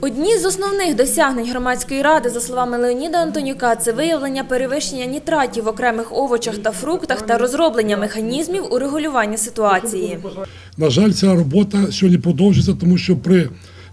Одні з основних досягнень громадської ради, за словами Леоніда Антонюка, це виявлення перевищення нітратів в окремих овочах та фруктах та розроблення механізмів урегулювання ситуації. На жаль, ця робота сьогодні продовжується, тому що при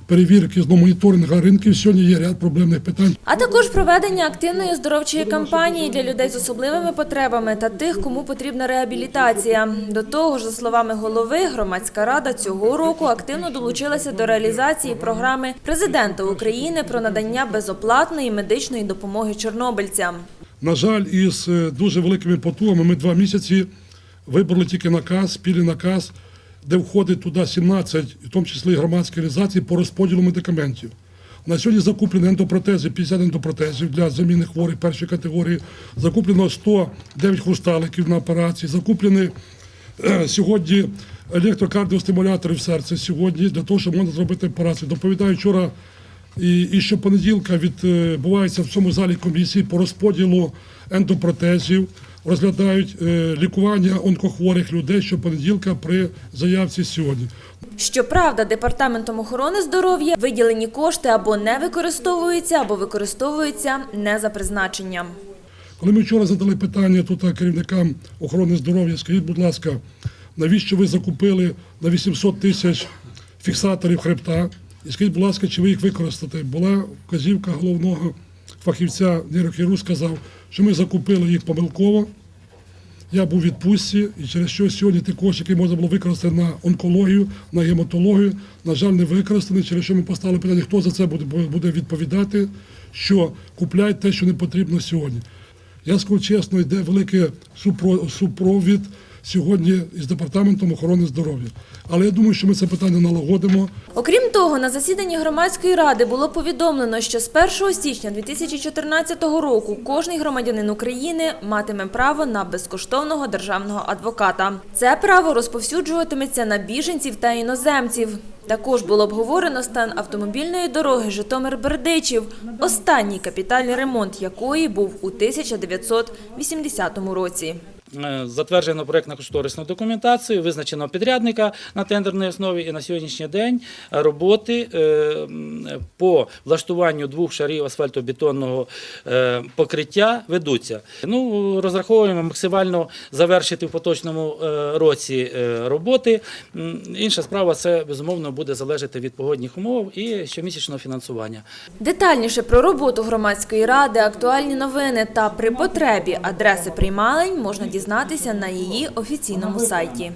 перевірці з моніторингу ринків сьогодні є ряд проблемних питань. А також проведення активної оздоровчої кампанії для людей з особливими потребами та тих, кому потрібна реабілітація. До того ж, за словами голови, громадська рада цього року активно долучилася до реалізації програми президента України про надання безоплатної медичної допомоги чорнобильцям. На жаль, із е, дуже великими потугами ми два місяці вибрали тільки наказ, спільний наказ, де входить туди 17, в тому числі громадські організації по розподілу медикаментів. На сьогодні закуплені ендопротези, 50 ендопротезів для заміни хворих першої категорії, закуплено 109 хрусталиків на операції, закуплені е, сьогодні електрокардіостимулятори в серці сьогодні для того, щоб можна зробити операцію. Доповідаю вчора і, і щопонеділка відбувається в цьому залі комісії по розподілу ендопротезів, розглядають е, лікування онкохворих людей щопонеділка при заявці сьогодні. Щоправда, департаментом охорони здоров'я виділені кошти або не використовуються, або використовуються не за призначенням. Коли ми вчора задали питання тут керівникам охорони здоров'я, скажіть, будь ласка, навіщо ви закупили на 800 тисяч фіксаторів хребта? І скажіть, будь ласка, чи ви їх використаєте? Була вказівка головного фахівця нейрохірург сказав, що ми закупили їх помилково. Я був у відпустці, і через що сьогодні ті кошти, які можна було використати на онкологію, на гематологію, на жаль, не використані, через що ми поставили питання, хто за це буде відповідати, що купляють те, що не потрібно сьогодні. Я скажу чесно, йде великий супро- супровід сьогодні із департаментом охорони здоров'я. Але я думаю, що ми це питання налагодимо. Окрім того, на засіданні громадської ради було повідомлено, що з 1 січня 2014 року кожний громадянин України матиме право на безкоштовного державного адвоката. Це право розповсюджуватиметься на біженців та іноземців. Також було обговорено стан автомобільної дороги Житомир-Бердичів, останній капітальний ремонт якої був у 1980 році. Е, Затверджено проєктно-кошторисну документацію, визначено підрядника на тендерній основі і на сьогоднішній день роботи е, по влаштуванню двох шарів асфальтобетонного е, покриття ведуться. Ну, розраховуємо максимально завершити в поточному році роботи. Інша справа це безумовно буде залежати від погодних умов і щомісячного фінансування. Детальніше про роботу громадської ради, актуальні новини та при потребі адреси приймалень можна дізнатися на її офіційному сайті.